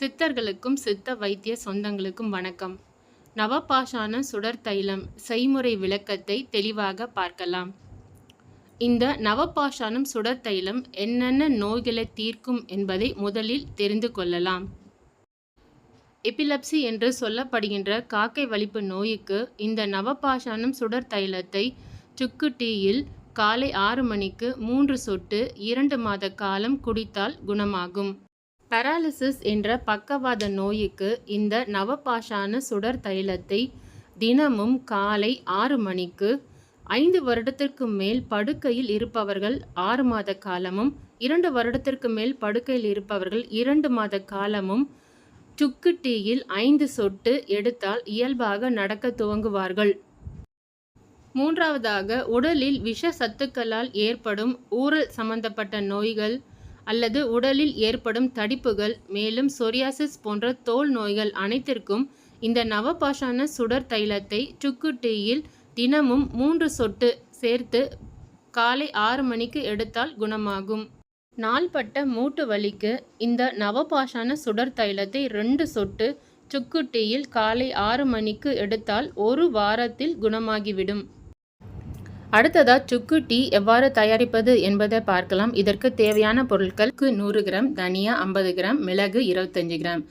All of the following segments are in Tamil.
சித்தர்களுக்கும் சித்த வைத்திய சொந்தங்களுக்கும் வணக்கம். நவபாஷான சுடர் தைலம் செய்முறை விளக்கத்தை தெளிவாக பார்க்கலாம். இந்த நவபாஷானம் சுடர் தைலம் என்னென்ன நோய்களை தீர்க்கும் என்பதை முதலில் தெரிந்து கொள்ளலாம். எபிலப்சி என்று சொல்லப்படுகின்ற காக்கை வலிப்பு நோய்க்கு இந்த நவபாஷானம் சுடர் தைலத்தை சுக்கு டீயில் காலை ஆறு மணிக்கு மூன்று சொட்டு இரண்டு மாத காலம் குடித்தால் குணமாகும். பராலிசிஸ் என்ற பக்கவாத நோய்க்கு இந்த நவபாஷான சுடர் தைலத்தை தினமும் காலை ஆறு மணிக்கு ஐந்து வருடத்திற்கு மேல் படுக்கையில் இருப்பவர்கள் ஆறு மாத காலமும் இரண்டு வருடத்திற்கு மேல் படுக்கையில் இருப்பவர்கள் இரண்டு மாத காலமும் சுக்கு டீயில் ஐந்து சொட்டு எடுத்தால் இயல்பாக நடக்க துவங்குவார்கள். மூன்றாவதாக உடலில் விஷ சத்துக்களால் ஏற்படும் ஊரல் சம்பந்தப்பட்ட நோய்கள் அல்லது உடலில் ஏற்படும் தடிப்புகள் மேலும் சொரியாசிஸ் போன்ற தோல் நோய்கள் அனைத்திற்கும் இந்த நவபாஷான சுடர் தைலத்தை சுக்கு டீயில் தினமும் மூன்று சொட்டு சேர்த்து காலை ஆறு மணிக்கு எடுத்தால் குணமாகும். நாள்பட்ட மூட்டு வலிக்கு இந்த நவபாஷான சுடர் தைலத்தை ரெண்டு சொட்டு சுக்கு டீயில் காலை ஆறு மணிக்கு எடுத்தால் ஒரு வாரத்தில் குணமாகிவிடும். அடுத்ததா சுக்கு டீ எவ்வாறு தயாரிப்பது என்பதை பார்க்கலாம். இதற்கு தேவையான பொருட்களுக்கு நூறு கிராம் தனியா ஐம்பது கிராம் மிளகு இருபத்தஞ்சி கிராம்.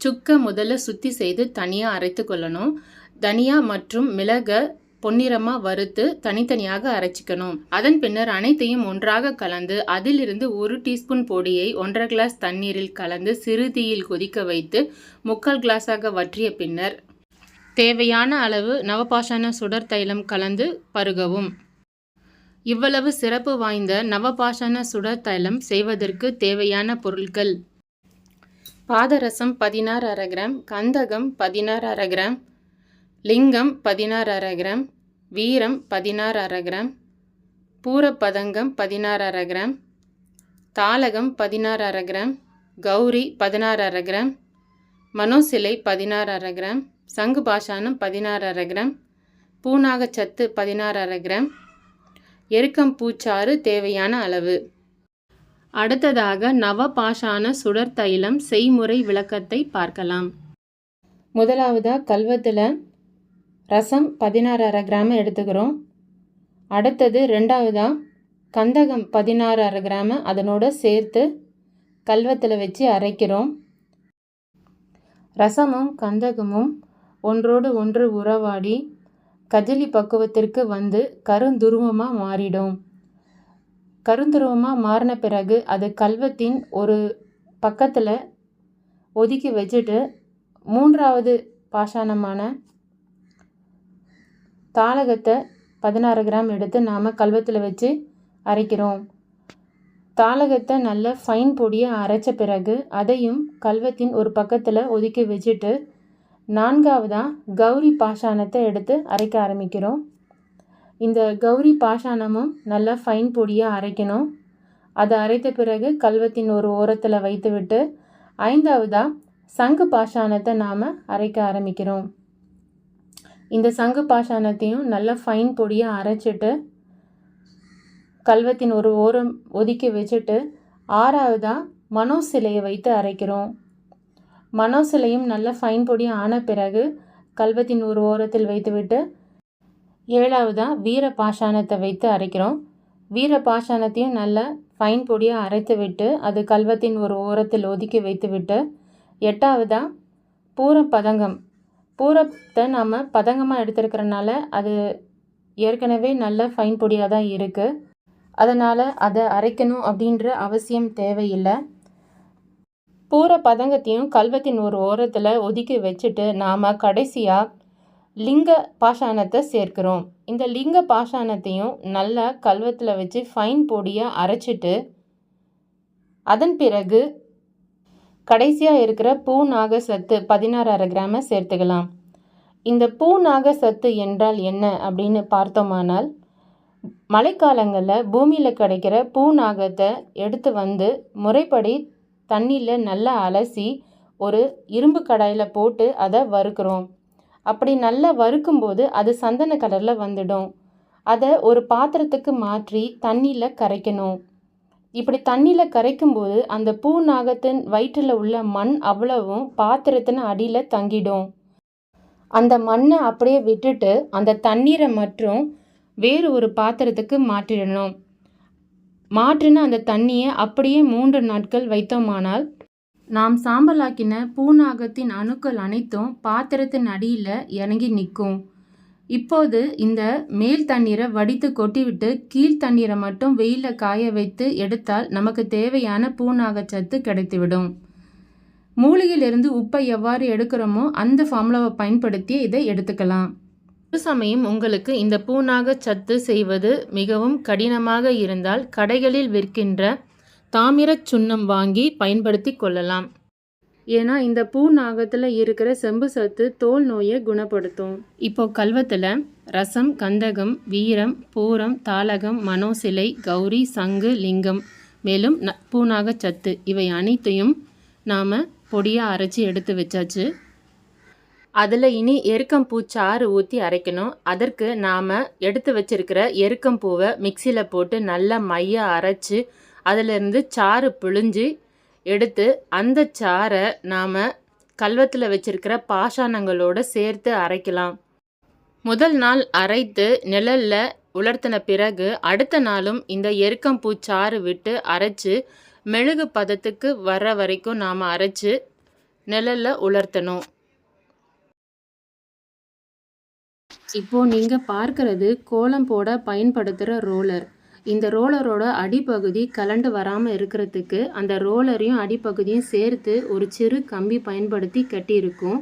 சுக்கை முதல்ல சுத்தி செய்து தனியாக அரைத்து கொள்ளணும். தனியா மற்றும் மிளகை பொன்னிறமாக வறுத்து தனித்தனியாக அரைச்சிக்கணும். அதன் பின்னர் அனைத்தையும் ஒன்றாக கலந்து அதிலிருந்து ஒரு டீஸ்பூன் பொடியை ஒன்றரை கிளாஸ் தண்ணீரில் கலந்து சிறுதீயில் கொதிக்க வைத்து முக்கால் கிளாஸாக வற்றிய பின்னர் தேவையான அளவு நவபாஷான சுடர் தைலம் கலந்து பருகவும். இவ்வளவு சிறப்பு வாய்ந்த நவபாஷாண சுடர் தைலம் செய்வதற்கு தேவையான பொருட்கள் பாதரசம் பதினாறு அரை கிராம் கந்தகம் பதினாறு அரை கிராம் லிங்கம் பதினாறு அரை கிராம் வீரம் பதினாறு அரை கிராம் பூரப்பதங்கம் பதினாறு அரை கிராம் தாளகம் பதினாறு அரை கிராம் கௌரி பதினாறு அரை கிராம் மனோசிலை பதினாறு அரை கிராம் சங்கு பாஷானம் பதினாறு அரை கிராம் பூநாகச்சத்து பதினாறு அரை கிராம் எருக்கம் பூச்சாறு தேவையான அளவு. அடுத்ததாக நவபாஷான சுடர் தைலம் செய்முறை விளக்கத்தை பார்க்கலாம். முதலாவதாக கல்வத்தில் ரசம் பதினாறு அரை கிராம் எடுத்துக்கிறோம். அடுத்தது ரெண்டாவதாக கந்தகம் பதினாறு அரை கிராம் அதனோட சேர்த்து கல்வத்தில் வச்சு அரைக்கிறோம். ரசமும் கந்தகமும் ஒன்றோடு ஒன்று உறவாடி கஜலி பக்குவத்திற்கு வந்து கருந்துருவமாக மாறிடும். கருந்துருவமாக மாறின பிறகு அது கல்வத்தின் ஒரு பக்கத்தில் ஒதுக்கி வச்சுட்டு மூன்றாவது பாஷாணமான தாளகத்தை பதினாறு கிராம் எடுத்து நாம் கல்வத்தில் வச்சு அரைக்கிறோம். தாளகத்தை நல்ல ஃபைன் பொடியாக அரைச்ச பிறகு அதையும் கல்வத்தின் ஒரு பக்கத்தில் ஒதுக்கி வச்சுட்டு நான்காவதாக கௌரி பாஷாணத்தை எடுத்து அரைக்க ஆரம்பிக்கிறோம். இந்த கௌரி பாஷாணமும் நல்லா ஃபைன் பொடியாக அரைக்கணும். அதை அரைத்த பிறகு கல்வத்தின் ஒரு ஓரத்தில் வைத்துவிட்டு ஐந்தாவதாக சங்கு பாஷாணத்தை நாம் அரைக்க ஆரம்பிக்கிறோம். இந்த சங்கு பாஷாணத்தையும் நல்லா ஃபைன் பொடியாக அரைச்சிட்டு கல்வத்தின் ஒரு ஓரம் ஒதுக்கி வச்சுட்டு ஆறாவதாக மனோ சிலையை வைத்து அரைக்கிறோம். மனோ சிலையும் நல்ல ஃபைன் பொடியாக ஆன பிறகு கல்வத்தின் ஒரு ஓரத்தில் வைத்துவிட்டு ஏழாவதாக வீர பாஷாணத்தை வைத்து அரைக்கிறோம். வீர பாஷாணத்தையும் நல்லா ஃபைன் பொடியாக அரைத்து விட்டு அது கல்வத்தின் ஒரு ஓரத்தில் ஒதுக்கி வைத்துவிட்டு எட்டாவதாக பூர பதங்கம். பூரத்தை நாம் பதங்கமாக எடுத்துருக்கிறனால அது ஏற்கனவே நல்ல ஃபைன் பொடியாக தான் இருக்குது அதனால் அதை அரைக்கணும் அப்படின்ற அவசியம் தேவையில்லை. பூர பதங்கத்தையும் கல்வத்தின் ஒரு ஓரத்தில் ஒதுக்கி வச்சுட்டு நாம் கடைசியாக லிங்க பாஷாணத்தை சேர்க்கிறோம். இந்த லிங்க பாஷாணத்தையும் நல்லா கல்வத்தில் வச்சு ஃபைன் பொடியாக அரைச்சிட்டு அதன் பிறகு கடைசியாக இருக்கிற பூ நாக சத்து பதினாறு அரை கிராமை சேர்த்துக்கலாம். இந்த பூ நாக சத்து என்றால் என்ன அப்படின்னு பார்த்தோமானால் மழைக்காலங்களில் பூமியில் கிடைக்கிற பூ நாகத்தை எடுத்து வந்து முறைப்படி தண்ணியில் நல்லா அலசி ஒரு இரும்பு கடாயில் போட்டு அதை வறுக்கிறோம். அப்படி நல்லா வறுக்கும்போது அது சந்தன கலரில் வந்துடும். அதை ஒரு பாத்திரத்துக்கு மாற்றி தண்ணியில் கரைக்கணும். இப்படி தண்ணியில் கரைக்கும்போது அந்த பூ நாகத்தின் வயிற்றில் உள்ள மண் அவ்வளவும் பாத்திரத்தின் அடியில் தங்கிடும். அந்த மண்ணை அப்படியே விட்டுட்டு அந்த தண்ணீரை மற்றும் வேறு ஒரு பாத்திரத்துக்கு மாற்றிடணும். மாற்றின அந்த தண்ணியை அப்படியே மூன்று நாட்கள் வைத்தோமானால்? நாம் சாம்பலாக்கின பூநாகத்தின் அணுக்கள் அனைத்தும் பாத்திரத்தின் அடியில் இறங்கி நிற்கும். இப்போது இந்த மேல் தண்ணீரை வடித்து கொட்டிவிட்டு கீழ் தண்ணீரை மட்டும் வெயிலில் காய வைத்து எடுத்தால் நமக்கு தேவையான பூநாகச்சத்து கிடைத்துவிடும். மூலிகையிலிருந்து உப்பை எவ்வாறு எடுக்கிறோமோ அந்த ஃபார்முலாவை பயன்படுத்தி இதை எடுத்துக்கலாம். ஒரு சமயம் உங்களுக்கு இந்த பூநாக சத்து செய்வது மிகவும் கடினமாக இருந்தால் கடைகளில் விற்கின்ற தாமிரச் சுண்ணம் வாங்கி பயன்படுத்தி கொள்ளலாம். ஏன்னா இந்த பூ நாகத்தில் இருக்கிற செம்பு சத்து தோல் நோயை குணப்படுத்தும். இப்போ கல்வத்தில் ரசம் கந்தகம் வீரம் பூரம் தாளகம் மனோசிலை கௌரி சங்கு லிங்கம் மேலும் ந பூநாக சத்து இவை அனைத்தையும் நாம் பொடியாக அரைச்சி எடுத்து வச்சாச்சு. அதில் இனி எருக்கம்பூ சாறு ஊற்றி அரைக்கணும். அதற்கு நாம் எடுத்து வச்சிருக்கிற எருக்கம்பூவை மிக்சியில் போட்டு நல்லா மைய அரைச்சி அதிலிருந்து சாறு பிழிஞ்சு எடுத்து அந்த சாறை நாம் கல்வத்தில் வச்சிருக்கிற பாஷாணங்களோடு சேர்த்து அரைக்கலாம். முதல் நாள் அரைத்து நிழலில் உலர்த்தின பிறகு அடுத்த நாளும் இந்த எருக்கம்பூ சாறு விட்டு அரைச்சு மெழுகு பதத்துக்கு வர வரைக்கும் நாம் அரைச்சி நிழலில் உலர்த்தணும். இப்போ நீங்கள் பார்க்கறது கோலம் போட பயன்படுத்துகிற ரோலர் இந்த ரோலரோட அடிப்பகுதி கலண்டு வராமல் இருக்கிறதுக்கு அந்த ரோலரையும் அடிப்பகுதியும் சேர்த்து ஒரு சிறு கம்பி பயன்படுத்தி கட்டியிருக்கும்.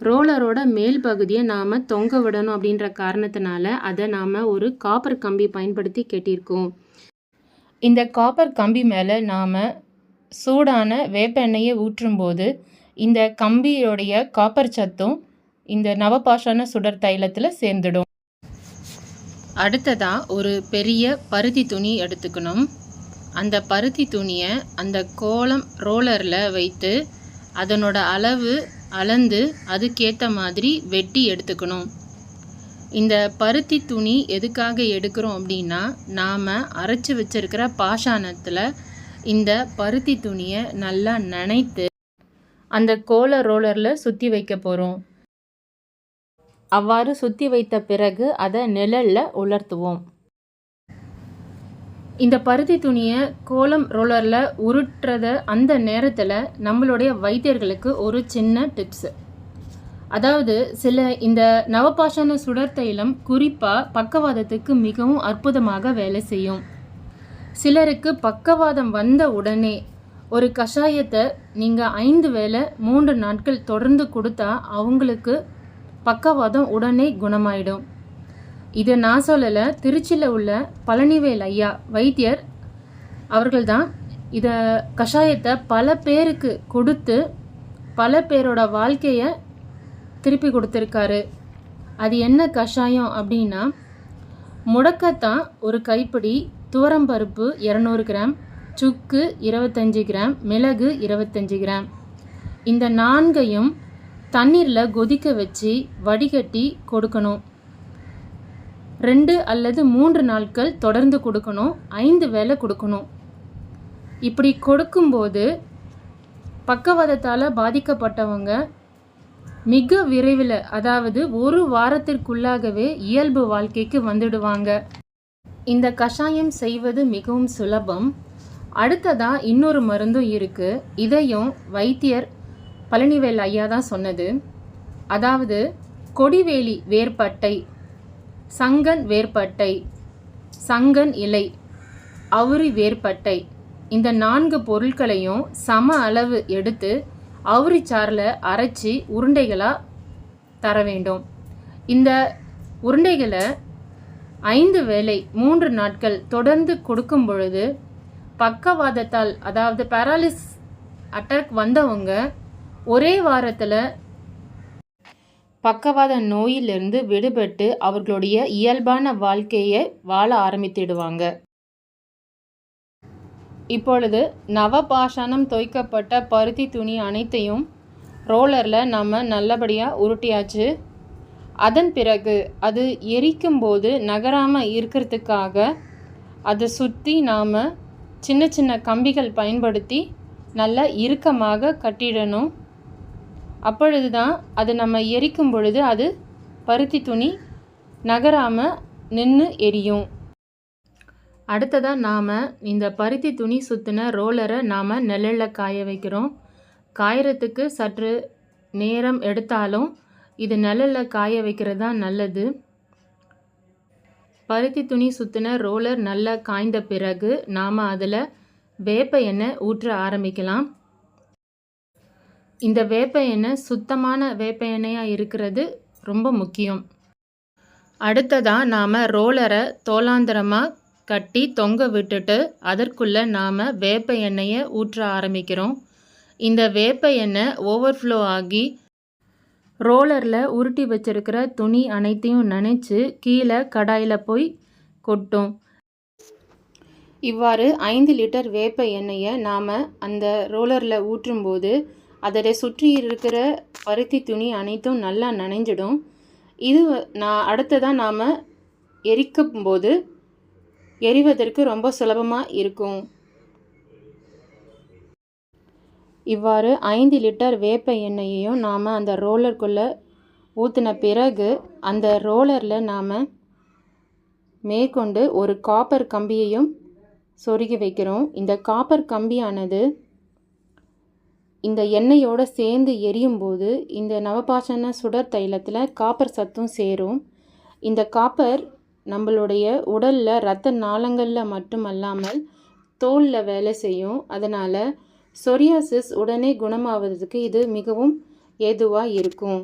ரோலரோட மேல் பகுதியை நாம் தொங்க விடணும் அப்படின்ற காரணத்தினால அதை நாம் ஒரு காப்பர் கம்பி பயன்படுத்தி கட்டியிருக்கோம். இந்த காப்பர் கம்பி மேலே நாம் சூடான வேப்பெண்ணெயை ஊற்றும்போது இந்த கம்பியோடைய காப்பர் சத்தும் இந்த நவபாஷான சுடர் தைலத்தில் சேர்ந்துடும். அடுத்ததாக ஒரு பெரிய பருத்தி துணி எடுத்துக்கணும். அந்த பருத்தி துணியை அந்த கோலம் ரோலரில் வைத்து அதனோட அளவு அளந்து அதுக்கேற்ற மாதிரி வெட்டி எடுத்துக்கணும். இந்த பருத்தி துணி எதுக்காக எடுக்கிறோம் அப்படின்னா நாம் அரைச்சி வச்சிருக்கிற பாஷாணத்தில் இந்த பருத்தி துணியை நல்லா நனைத்து அந்த கோல ரோலரில் சுற்றி வைக்க போகிறோம் அவ்வாறு சுற்றி வைத்த பிறகு அதை நிழலில் உலர்த்துவோம். இந்த பருத்தி துணியை கோலம் ரோலரில் உருட்டுறத அந்த நேரத்தில் நம்மளுடைய வைத்தியர்களுக்கு ஒரு சின்ன டிப்ஸு அதாவது சில இந்த நவபாஷான சுடர் தைலம் குறிப்பாக பக்கவாதத்துக்கு மிகவும் அற்புதமாக வேலை செய்யும். சிலருக்கு பக்கவாதம் வந்த உடனே ஒரு கஷாயத்தை நீங்கள் ஐந்து வேளை மூன்று நாட்கள் தொடர்ந்து கொடுத்தா அவங்களுக்கு பக்கவாதம் உடனே குணமாயிடும். இது நான் சொல்லலை திருச்சியில் உள்ள பழனிவேல் ஐயா வைத்தியர் அவர்கள் தான் இதை கஷாயத்தை பல பேருக்கு கொடுத்து பல பேரோட வாழ்க்கையை திருப்பி கொடுத்துருக்காரு. அது என்ன கஷாயம் அப்படின்னா முடக்கத்தான் ஒரு கைப்பிடி துவரம்பருப்பு இரநூறு கிராம் சுக்கு இருபத்தஞ்சி கிராம் மிளகு இருபத்தஞ்சி கிராம். இந்த நான்கையும் தண்ணீரில் கொதிக்க வச்சு வடிகட்டி கொடுக்கணும். ரெண்டு அல்லது மூன்று நாட்கள் தொடர்ந்து கொடுக்கணும். ஐந்து வேலை கொடுக்கணும். இப்படி கொடுக்கும்போது பக்கவாதத்தால் பாதிக்கப்பட்டவங்க மிக விரைவில் அதாவது ஒரு வாரத்திற்குள்ளாகவே இயல்பு வாழ்க்கைக்கு வந்துடுவாங்க. இந்த கஷாயம் செய்வது மிகவும் சுலபம். அடுத்ததாக இன்னொரு மருந்தும் இருக்குது இதையும் வைத்தியர் பழனிவேல் ஐயா தான் சொன்னது. அதாவது கொடிவேலி வேர்பட்டை சங்கன் வேர்பட்டை சங்கன் இலை அவுரி வேர்பட்டை இந்த நான்கு பொருட்களையும் சம அளவு எடுத்து அவுரி அரைச்சி உருண்டைகளாக தர வேண்டும். இந்த உருண்டைகளை ஐந்து வேளை மூன்று நாட்கள் தொடர்ந்து கொடுக்கும் பொழுது பக்கவாதத்தால் அதாவது பேராலிஸ் அட்டாக் வந்தவங்க ஒரே வாரத்தில் பக்கவாத நோயிலிருந்து விடுபட்டு அவர்களுடைய இயல்பான வாழ்க்கையை வாழ ஆரம்பித்திடுவாங்க. இப்பொழுது நவபாஷாணம் துவைக்கப்பட்ட பருத்தி துணி அனைத்தையும் ரோலரில் நம்ம நல்லபடியாக உருட்டியாச்சு. அதன் பிறகு அது எரிக்கும் போது நகராமல் இருக்கிறதுக்காக அதை சுற்றி நாம் சின்ன சின்ன கம்பிகள் பயன்படுத்தி நல்லா இறுக்கமாக கட்டிடணும். அப்பொழுது தான் அது நம்ம எரிக்கும் பொழுது அது பருத்தி துணி நகராமல் நின்று எரியும். அடுத்ததாக நாம் இந்த பருத்தி துணி சுற்றின ரோலரை நாம் நிழலில் காய வைக்கிறோம். காயறதுக்கு சற்று நேரம் எடுத்தாலும் இது நிழலில் காய வைக்கிறது தான் நல்லது. பருத்தி துணி சுற்றின ரோலர் நல்லா காய்ந்த பிறகு நாம் அதில் வேப்ப எண்ணெய் ஊற்ற ஆரம்பிக்கலாம். இந்த வேப்ப எண்ணெய் சுத்தமான வேப்ப எண்ணெயாக இருக்கிறது ரொம்ப முக்கியம். அடுத்ததாக நாம் ரோலரை தோலாந்திரமாக கட்டி தொங்க விட்டுட்டு அதற்குள்ளே நாம் வேப்ப எண்ணெயை ஊற்ற ஆரம்பிக்கிறோம். இந்த வேப்ப எண்ணெய் ஓவர்ஃப்ளோ ஆகி ரோலரில் உருட்டி வச்சிருக்கிற துணி அனைத்தையும் நினச்சி கீழே கடாயில் போய் கொட்டும். இவ்வாறு ஐந்து லிட்டர் வேப்ப எண்ணெயை நாம் அந்த ரோலரில் ஊற்றும்போது அதை சுற்றி இருக்கிற பருத்தி துணி அனைத்தும் நல்லா நனைஞ்சிடும். இது நான் அடுத்ததாக நாம் எரிக்கும் போது எரிவதற்கு ரொம்ப சுலபமாக இருக்கும். இவ்வாறு ஐந்து லிட்டர் வேப்ப எண்ணெயையும் நாம் அந்த ரோலருக்குள்ளே ஊற்றின பிறகு அந்த ரோலரில் நாம் மேற்கொண்டு ஒரு காப்பர் கம்பியையும் சொருகி வைக்கிறோம். இந்த காப்பர் கம்பியானது இந்த எண்ணெயோடு சேர்ந்து எரியும் போது இந்த நவபாஷண சுடர் தைலத்தில் காப்பர் சத்தும் சேரும். இந்த காப்பர் நம்மளுடைய உடலில் இரத்த நாளங்களில் மட்டுமல்லாமல் தோலில் வேலை செய்யும். அதனால் சொரியாசிஸ் உடனே குணமாவதற்கு இது மிகவும் ஏதுவாக இருக்கும்.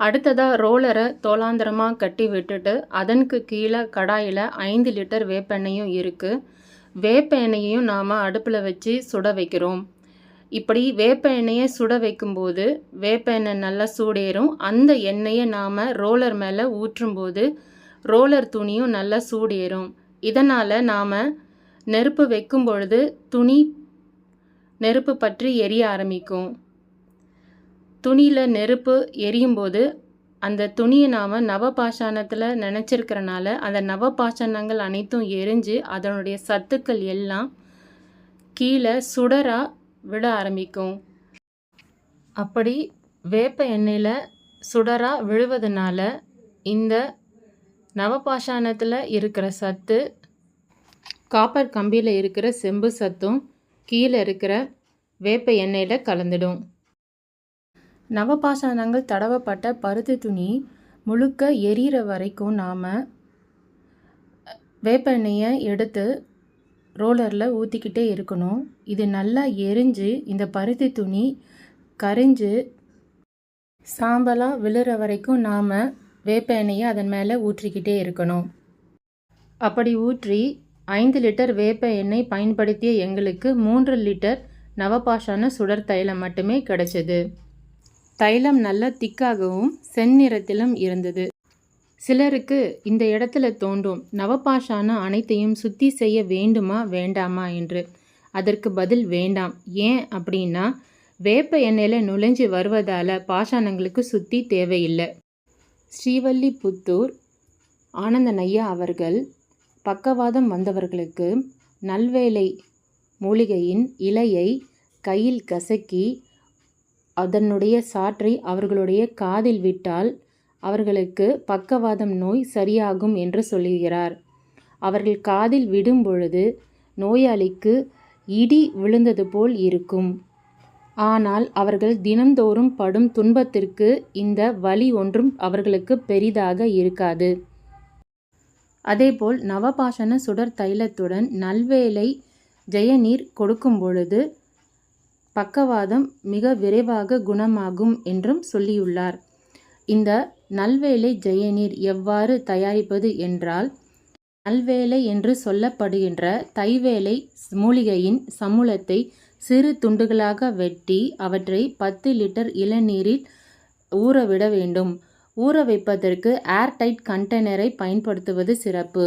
அடுத்ததாக ரோலரை தோலாந்திரமாக கட்டி விட்டுட்டு அதனுக்கு கீழே கடாயில் ஐந்து லிட்டர் வேப்பெண்ணையும் இருக்குது வேப்ப எண்ணெயையும் நாம் அடுப்பில் வச்சு சுட வைக்கிறோம். இப்படி வேப்ப எண்ணெயை சுட வைக்கும்போது வேப்ப எண்ணெய் நல்லா சூடேறும். அந்த எண்ணெயை நாம் ரோலர் மேலே ஊற்றும்போது ரோலர் துணியும் நல்லா சூடேறும். இதனால் நாம் நெருப்பு வைக்கும் பொழுது துணி நெருப்பு பற்றி எரிய ஆரம்பிக்கும். துணியில் நெருப்பு எரியும் போது அந்த துணியை நாம் நவபாஷாணத்தில் நினச்சிருக்கிறனால அந்த நவபாஷாணங்கள் அனைத்தும் எரிஞ்சு அதனுடைய சத்துக்கள் எல்லாம் கீழே சுடராக விட ஆரம்பிக்கும். அப்படி வேப்ப எண்ணெயில் சுடராக விழுவதனால இந்த நவபாஷாணத்தில் இருக்கிற சத்து காப்பர் கம்பியில் இருக்கிற செம்பு சத்தும் கீழே இருக்கிற வேப்ப எண்ணெயில் கலந்துடும். நவபாஷாணங்கள் தடவப்பட்ட பருத்தி துணி முழுக்க எரியிற வரைக்கும் நாம் வேப்ப எண்ணெயை எடுத்து ரோலரில் ஊற்றிக்கிட்டே இருக்கணும். இது நல்லா எரிஞ்சு இந்த பருத்தி துணி கரிஞ்சு சாம்பலாக விழுற வரைக்கும் நாம் வேப்ப எண்ணெயை அதன் மேலே ஊற்றிக்கிட்டே இருக்கணும். அப்படி ஊற்றி ஐந்து லிட்டர் வேப்ப எண்ணெய் பயன்படுத்திய எங்களுக்கு மூன்று லிட்டர் நவபாஷான சுடர் தைலம் மட்டுமே கிடைச்சது. தைலம் நல்ல திக்காகவும் செந்நிறத்திலும் இருந்தது. சிலருக்கு இந்த இடத்துல தோன்றும் நவபாஷான அனைத்தையும் சுத்தி செய்ய வேண்டுமா வேண்டாமா என்று. அதற்கு பதில் வேண்டாம். ஏன் அப்படின்னா வேப்ப எண்ணெயில் நுழைஞ்சு வருவதால் பாஷாணங்களுக்கு சுத்தி தேவையில்லை. ஸ்ரீவல்லிபுத்தூர் ஆனந்த நையா அவர்கள் பக்கவாதம் வந்தவர்களுக்கு நல்வேலை மூலிகையின் இலையை கையில் கசக்கி அதனுடைய சாற்றை அவர்களுடைய காதில் விட்டால் அவர்களுக்கு பக்கவாதம் நோய் சரியாகும் என்று சொல்லுகிறார். அவர்கள் காதில் விடும் பொழுது நோயாளிக்கு இடி விழுந்தது போல் இருக்கும். ஆனால் அவர்கள் தினந்தோறும் படும் துன்பத்திற்கு இந்த வலி ஒன்றும் அவர்களுக்கு பெரிதாக இருக்காது. அதேபோல் நவபாஷண சுடர் தைலத்துடன் நல்வேலை ஜெயநீர் கொடுக்கும் பொழுது பக்கவாதம் மிக விரைவாக குணமாகும் என்றும் சொல்லியுள்ளார். இந்த நல்வேலை ஜெயநீர் எவ்வாறு தயாரிப்பது என்றால் நல்வேலை என்று சொல்லப்படுகின்ற தைவேலை மூலிகையின் சமூலத்தை சிறு துண்டுகளாக வெட்டி அவற்றை பத்து லிட்டர் இளநீரில் ஊறவிட வேண்டும். ஊற வைப்பதற்கு ஏர்டைட் கண்டெய்னரை பயன்படுத்துவது சிறப்பு.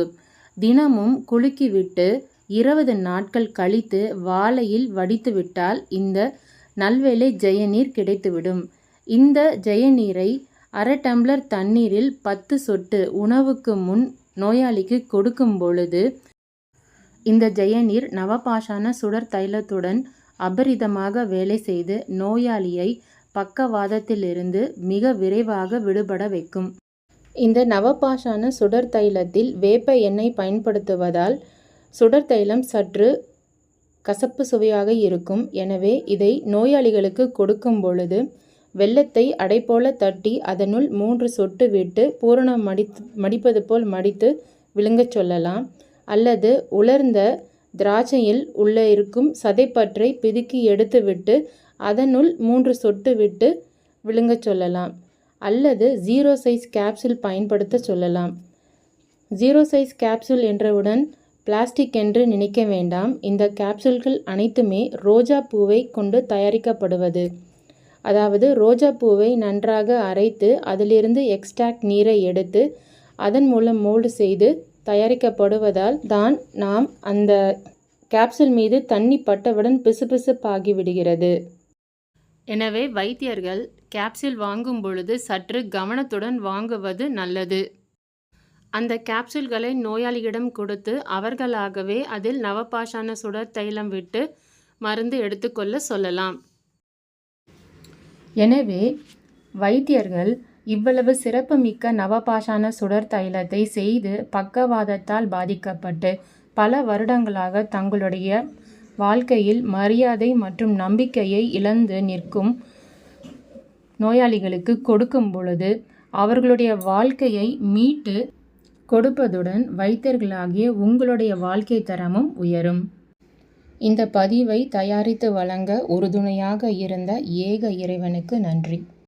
தினமும் குலுக்கிவிட்டு இருபது நாட்கள் கழித்து வாழையில் வடித்துவிட்டால் இந்த நல்வேலை ஜெயநீர் கிடைத்துவிடும் இந்த ஜெயநீரை அரை டம்ளர் தண்ணீரில் பத்து சொட்டு உணவுக்கு முன் நோயாளிக்கு கொடுக்கும் பொழுது இந்த ஜெயநீர் நவபாஷான சுடர் தைலத்துடன் அபரிதமாக வேலை செய்து நோயாளியை பக்கவாதத்திலிருந்து மிக விரைவாக விடுபட வைக்கும். இந்த நவபாஷான சுடர் தைலத்தில் வேப்ப எண்ணெய் பயன்படுத்துவதால் சுடர் தைலம் சற்று கசப்பு சுவையாக இருக்கும். எனவே இதை நோயாளிகளுக்கு கொடுக்கும் பொழுது வெள்ளத்தை அடைப்போல தட்டி அதனுள் மூன்று சொட்டு விட்டு பூரணம் மடித்து மடிப்பது போல் மடித்து விழுங்கச் சொல்லலாம். அல்லது உலர்ந்த திராட்சையில் உள்ள இருக்கும் சதைப்பற்றை பிதுக்கி எடுத்துவிட்டு அதனுள் மூன்று சொட்டு விட்டு விழுங்கச் சொல்லலாம். அல்லது ஜீரோ சைஸ் கேப்சூல் பயன்படுத்த சொல்லலாம். ஜீரோ சைஸ் கேப்சூல் என்றவுடன் பிளாஸ்டிக் என்று நினைக்க வேண்டாம். இந்த கேப்சூல்கள் அனைத்துமே ரோஜா பூவை கொண்டு தயாரிக்கப்படுவது. அதாவது ரோஜா பூவை நன்றாக அரைத்து அதிலிருந்து எக்ஸ்ட்ராக்ட் நீரை எடுத்து அதன் மூலம் மோல்டு செய்து தயாரிக்கப்படுவதால் தான் நாம் அந்த கேப்சூல் மீது தண்ணி பட்டவுடன் பிசுபிசுப்பாகி விடுகிறது. எனவே வைத்தியர்கள் கேப்சூல் வாங்கும் பொழுது சற்று கவனத்துடன் வாங்குவது நல்லது. அந்த கேப்சூல்களை நோயாளியிடம் கொடுத்து அவர்களாகவே அதில் நவபாஷான சுடர் தைலம் விட்டு மருந்து எடுத்துக்கொள்ள சொல்லலாம். எனவே வைத்தியர்கள் இவ்வளவு சிறப்புமிக்க நவபாஷான சுடர் தைலத்தை செய்து பக்கவாதத்தால் பாதிக்கப்பட்டு பல வருடங்களாக தங்களுடைய வாழ்க்கையில் மரியாதை மற்றும் நம்பிக்கையை இழந்து நிற்கும் நோயாளிகளுக்கு கொடுக்கும் பொழுது அவர்களுடைய வாழ்க்கையை மீட்டு கொடுப்பதுடன் வைத்தியர்களாகிய உங்களுடைய வாழ்க்கை தரமும் உயரும். இந்த பதிவை தயாரித்து வழங்க உறுதுணையாக இருந்த ஏக இறைவனுக்கு நன்றி.